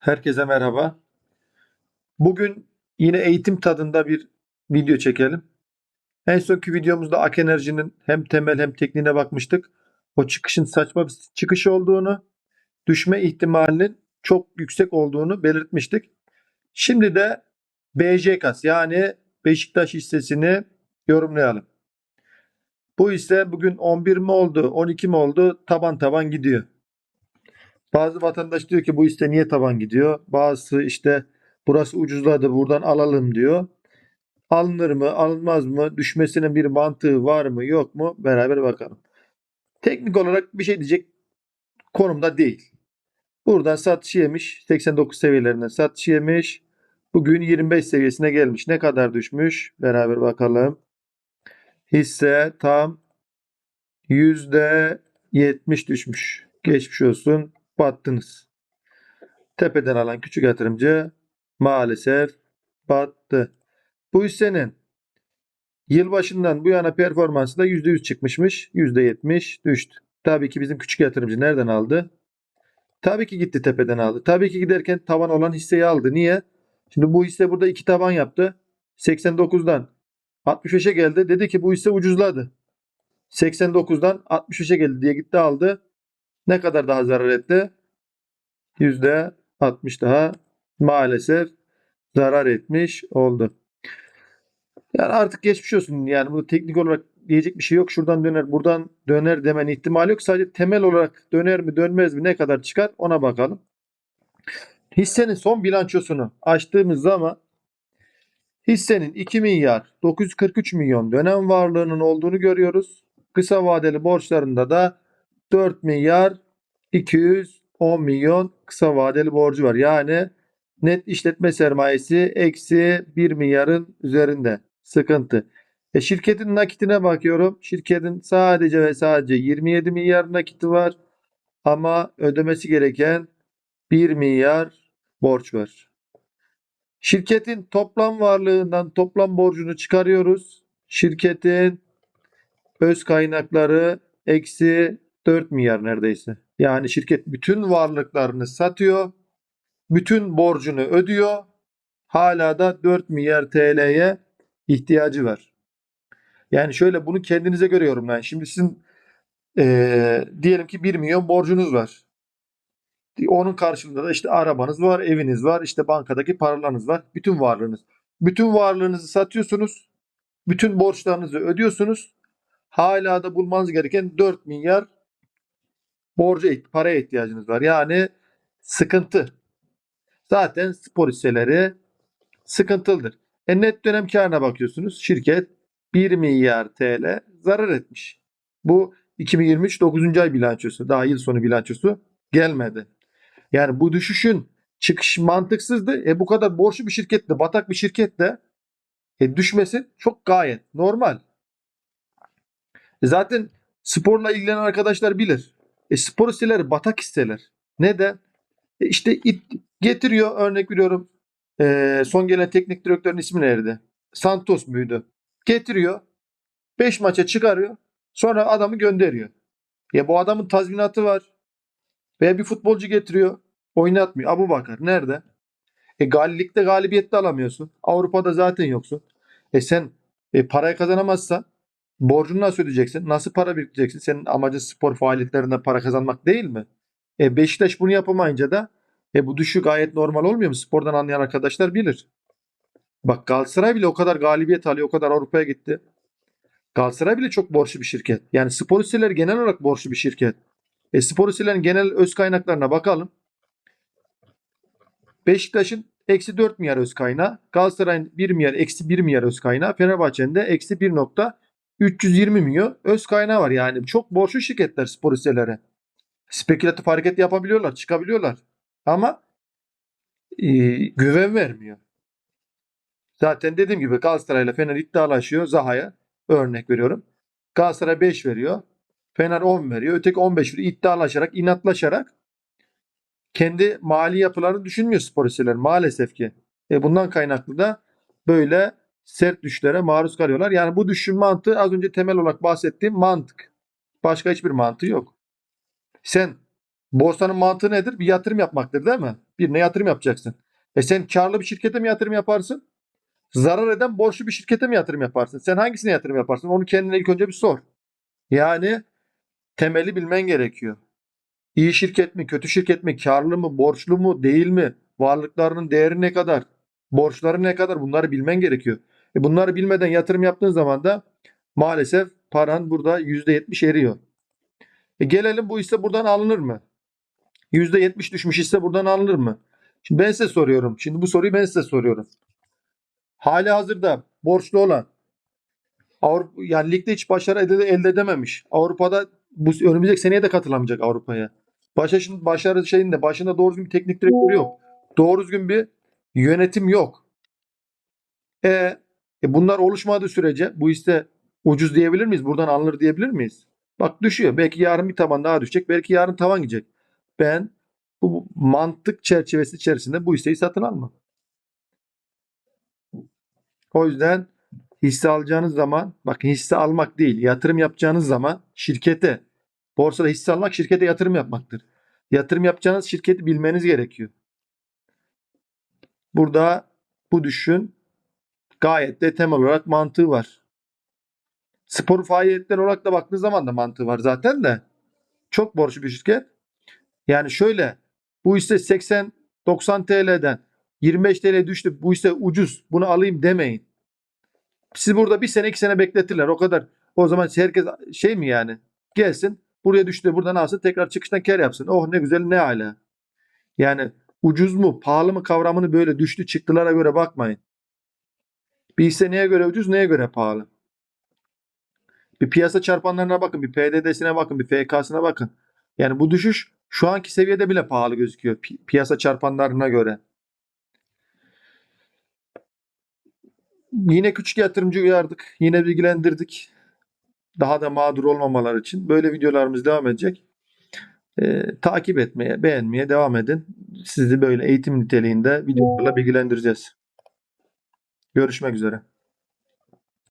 Herkese merhaba. Bugün yine eğitim tadında bir video çekelim. En sonki videomuzda Ak Enerji'nin hem temel hem tekniğine bakmıştık. O çıkışın saçma bir çıkış olduğunu, düşme ihtimalinin çok yüksek olduğunu belirtmiştik. Şimdi de BJKAS yani Beşiktaş hissesini yorumlayalım. Bu hisse bugün 11 mi oldu, 12 mi oldu taban taban gidiyor. Bazı vatandaş diyor ki bu hisse niye taban gidiyor? Bazısı işte burası ucuzladı buradan alalım diyor. Alınır mı alınmaz mı? Düşmesinin bir mantığı var mı yok mu? Beraber bakalım. Teknik olarak bir şey diyecek konumda değil. Buradan satış yemiş. 89 seviyelerinden satış yemiş. Bugün 25 seviyesine gelmiş. Ne kadar düşmüş? Beraber bakalım. Hisse tam %70 düşmüş. Geçmiş olsun. Battınız. Tepeden alan küçük yatırımcı maalesef battı. Bu hissenin yılbaşından bu yana performansı da %100 çıkmışmış. %70 düştü. Tabii ki bizim küçük yatırımcı nereden aldı? Tabii ki gitti tepeden aldı. Tabii ki giderken tavan olan hisseyi aldı. Niye? Şimdi bu hisse burada iki taban yaptı. 89'dan 65'e geldi. Dedi ki bu hisse ucuzladı. 89'dan 65'e geldi diye gitti aldı. Ne kadar daha zarar etti? %60 daha maalesef zarar etmiş oldu. Yani artık geçmiş olsun. Yani bu teknik olarak diyecek bir şey yok. Şuradan döner, buradan döner demen ihtimali yok. Sadece temel olarak döner mi, dönmez mi, ne kadar çıkar ona bakalım. Hissenin son bilançosunu açtığımız zaman hissenin 2 milyar 943 milyon dönem varlığının olduğunu görüyoruz. Kısa vadeli borçlarında da 4 milyar 210 milyon kısa vadeli borcu var. Yani net işletme sermayesi eksi 1 milyarın üzerinde. Sıkıntı. E şirketin nakitine bakıyorum. Şirketin sadece ve sadece 27 milyar nakiti var. Ama ödemesi gereken 1 milyar borç var. Şirketin toplam varlığından toplam borcunu çıkarıyoruz. Şirketin öz kaynakları eksi 4 milyar neredeyse. Yani şirket bütün varlıklarını satıyor. Bütün borcunu ödüyor. Hala da 4 milyar TL'ye ihtiyacı var. Yani şöyle bunu kendinize göre yorumlayın. Şimdi sizin eee, diyelim ki 1 milyon borcunuz var. Onun karşılığında da işte arabanız var, eviniz var, işte bankadaki paralarınız var. Bütün varlığınız. Bütün varlığınızı satıyorsunuz. Bütün borçlarınızı ödüyorsunuz. Hala da bulmanız gereken 4 milyar borca, paraya ihtiyacınız var. Yani sıkıntı. Zaten spor hisseleri sıkıntılıdır. E net dönem karına bakıyorsunuz. Şirket 1 milyar TL zarar etmiş. Bu 2023 9. ay bilançosu. Daha yıl sonu bilançosu gelmedi. Yani bu düşüşün çıkış mantıksızdı. E bu kadar borçlu bir şirkette, batak bir şirkette e düşmesi çok gayet normal. E zaten sporla ilgilenen arkadaşlar bilir. E spor hisseleri batak hisseler. Neden? E işte it, getiriyor örnek veriyorum. E, son gelen teknik direktörün ismi neydi? Santos muydu? Getiriyor. 5 maça çıkarıyor. Sonra adamı gönderiyor. Ya bu adamın tazminatı var. Veya bir futbolcu getiriyor. Oynatmıyor. Abu Bakar nerede? E Gallik'te galibiyette alamıyorsun. Avrupa'da zaten yoksun. E sen e, parayı kazanamazsan borcunu nasıl ödeyeceksin? Nasıl para biriktireceksin? Senin amacın spor faaliyetlerinde para kazanmak değil mi? E Beşiktaş bunu yapamayınca da e bu düşük gayet normal olmuyor mu? Spordan anlayan arkadaşlar bilir. Bak Galatasaray bile o kadar galibiyet alıyor, o kadar Avrupa'ya gitti. Galatasaray bile çok borçlu bir şirket. Yani spor hisseleri genel olarak borçlu bir şirket. E spor hisselerinin genel öz kaynaklarına bakalım. Beşiktaş'ın eksi 4 milyar öz kaynağı. Galatasaray'ın 1 milyar eksi 1 milyar öz kaynağı. Fenerbahçe'nin de eksi 1.320 milyon öz kaynağı var. Yani çok borçlu şirketler spor hisseleri. Spekülatif hareket yapabiliyorlar, çıkabiliyorlar. Ama e, güven vermiyor. Zaten dediğim gibi Galatasaray'la Fener iddialaşıyor Zaha'ya. Örnek veriyorum. Galatasaray 5 veriyor. Fener 10 veriyor. Öteki 15 veriyor. İddialaşarak, inatlaşarak kendi mali yapılarını düşünmüyor spor hisseleri maalesef ki. E bundan kaynaklı da böyle sert düşüşlere maruz kalıyorlar. Yani bu düşüşün mantığı az önce temel olarak bahsettiğim mantık. Başka hiçbir mantığı yok. Sen borsanın mantığı nedir? Bir yatırım yapmaktır değil mi? Birine yatırım yapacaksın. E sen karlı bir şirkete mi yatırım yaparsın? Zarar eden borçlu bir şirkete mi yatırım yaparsın? Sen hangisine yatırım yaparsın? Onu kendine ilk önce bir sor. Yani temeli bilmen gerekiyor. İyi şirket mi, kötü şirket mi, karlı mı, borçlu mu, değil mi? Varlıklarının değeri ne kadar? Borçları ne kadar? Bunları bilmen gerekiyor. E bunları bilmeden yatırım yaptığın zaman da maalesef paran burada %70 eriyor. E gelelim bu hisse buradan alınır mı? %70 düşmüş hisse buradan alınır mı? Şimdi ben size soruyorum. Şimdi bu soruyu ben size soruyorum. Hali hazırda borçlu olan Avrupa, yani ligde hiç başarı elde, elde edememiş. Avrupa'da bu önümüzdeki seneye de katılamayacak Avrupa'ya. Başa, başarı şeyinde başında doğru düzgün bir teknik direktör yok. Doğru düzgün bir yönetim yok. E, e bunlar oluşmadığı sürece bu hisse ucuz diyebilir miyiz? Buradan alınır diyebilir miyiz? Bak düşüyor. Belki yarın bir taban daha düşecek. Belki yarın tavan gidecek. Ben bu mantık çerçevesi içerisinde bu hisseyi satın almam. O yüzden hisse alacağınız zaman bakın hisse almak değil yatırım yapacağınız zaman şirkete borsada hisse almak şirkete yatırım yapmaktır. Yatırım yapacağınız şirketi bilmeniz gerekiyor. Burada bu düşün gayet de temel olarak mantığı var. Spor faaliyetler olarak da baktığınız zaman da mantığı var zaten de. Çok borçlu bir şirket. Yani şöyle bu hisse 80 90 TL'den 25 TL düştü. Bu hisse ucuz. Bunu alayım demeyin. Sizi burada bir sene iki sene bekletirler. O kadar. O zaman herkes şey mi yani? Gelsin buraya düştü buradan alsın tekrar çıkıştan kar yapsın. Oh ne güzel ne hala. Yani ucuz mu pahalı mı kavramını böyle düştü çıktılara göre bakmayın. Bir hisse neye göre ucuz neye göre pahalı. Bir piyasa çarpanlarına bakın. Bir PDD'sine bakın. Bir FK'sına bakın. Yani bu düşüş şu anki seviyede bile pahalı gözüküyor. Pi- piyasa çarpanlarına göre. Yine küçük yatırımcı uyardık. Yine bilgilendirdik. Daha da mağdur olmamalar için. Böyle videolarımız devam edecek. Ee, takip etmeye, beğenmeye devam edin. Sizi böyle eğitim niteliğinde videolarla bilgilendireceğiz. Görüşmek üzere.